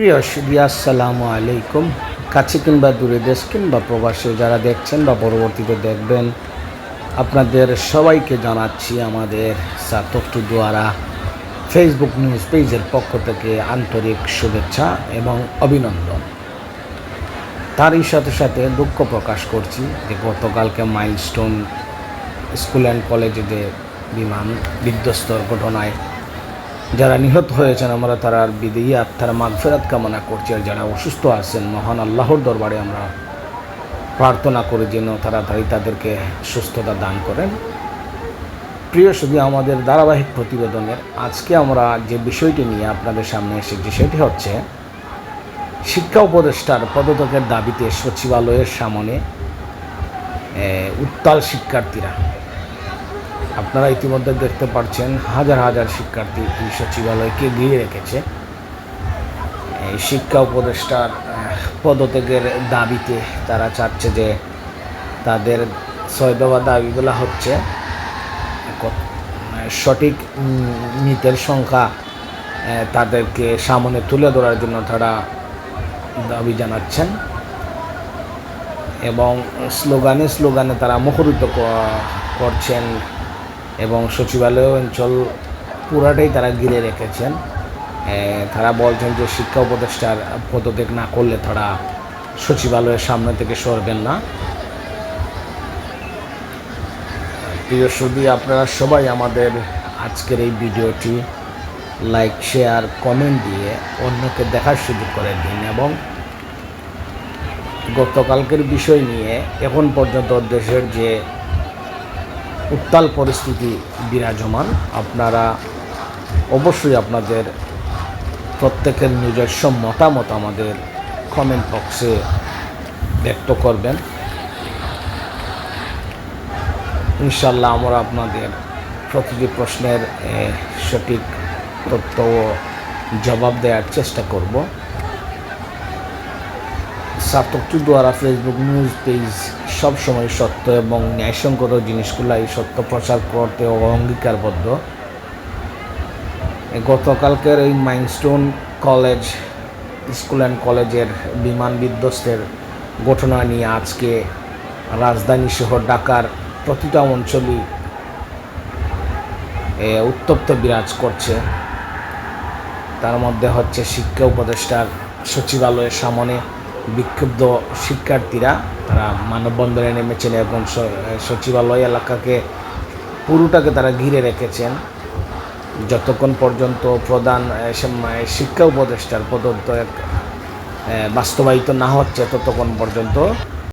প্রিয় সুদিয়া আসসালামু আলাইকুম। কাছে কিংবা দূরে দেশ কিংবা প্রবাসে যারা দেখছেন বা পরবর্তীতে দেখবেন, আপনাদের সবাইকে জানাচ্ছি আমাদের সাতকটু দ্বারা ফেসবুক নিউজ পেজের পক্ষ থেকে আন্তরিক শুভেচ্ছা এবং অভিনন্দন। তারই সাথে সাথে দুঃখ প্রকাশ করছি যে গতকালকে মাইলস্টোন স্কুল অ্যান্ড কলেজে বিমান বিধ্বস্তর ঘটনায় যারা নিহত হয়েছেন, আমরা তার বিদেয়ী আত্মার মাগফেরাত কামনা করছি। আর যারা অসুস্থ আছেন, মহান আল্লাহর দরবারে আমরা প্রার্থনা করি যেন তাড়াতাড়ি তাদেরকে সুস্থতা দান করেন। প্রিয় শুধু আমাদের ধারাবাহিক প্রতিবেদনের, আজকে আমরা যে বিষয়টি নিয়ে আপনাদের সামনে এসেছি, সেটি হচ্ছে শিক্ষা উপদেষ্টার পদত্যাগের দাবিতে সচিবালয়ের সামনে উত্তাল শিক্ষার্থীরা আপনারা ইতিমধ্যে দেখতে পাচ্ছেন হাজার হাজার শিক্ষার্থী এই সচিবালয়কে ঘিরে রেখেছে। এই শিক্ষা উপদেষ্টার পদত্যাগের দাবিতে তারা চাচ্ছে যে তাদের ছয় দফা দাবিগুলো হচ্ছে সঠিক মৃতের সংখ্যা তাদেরকে সামনে তুলে ধরার জন্য তারা দাবি জানাচ্ছেন এবং স্লোগানে স্লোগানে তারা মুখরিত করছেন এবং সচিবালয় অঞ্চল পুরাটাই তারা ঘিরে রেখেছেন। তারা বলছেন যে শিক্ষা উপদেষ্টার পদত্যাগ না করলে তারা সচিবালয়ের সামনে থেকে সরবেন না। প্রিয় সুদী আপনারা সবাই আমাদের আজকের এই ভিডিওটি লাইক, শেয়ার, কমেন্ট দিয়ে অন্যকে দেখার সুযোগ করে দিন এবং গতকালকের বিষয় নিয়ে এখন পর্যন্ত দেশের যে উত্তাল পরিস্থিতি বিরাজমান। আপনারা অবশ্যই আপনাদের প্রত্যেকের নিজস্ব মতামত আমাদের কমেন্ট বক্সে ব্যক্ত করবেন। ইনশাল্লাহ আমরা আপনাদের প্রতিটি প্রশ্নের সঠিক তথ্য ও জবাব দেওয়ার চেষ্টা করব। সার্থকটু দ্বারা ফেসবুক নিউজ পেজ সবসময় সত্য এবং ন্যায়সঙ্গত জিনিসগুলাই সত্য প্রচার করতে অঙ্গীকারবদ্ধ। গতকালকের এই মাইনস্টোন কলেজ, স্কুল অ্যান্ড কলেজের বিমান বিধ্বস্তের ঘটনা নিয়ে আজকে রাজধানী শহর ঢাকার প্রতিটা অঞ্চলই উত্তপ্ত বিরাজ করছে। তার মধ্যে হচ্ছে শিক্ষা উপদেষ্টার সচিবালয়ের সামনে বিক্ষুব্ধ শিক্ষার্থীরা, তারা মানববন্ধনে নেমেছেন এবং সচিবালয় এলাকাকে, পুরোটাকে তারা ঘিরে রেখেছেন। যতক্ষণ পর্যন্ত প্রধান শিক্ষা উপদেষ্টার এক বাস্তবায়িত না হচ্ছে, ততক্ষণ পর্যন্ত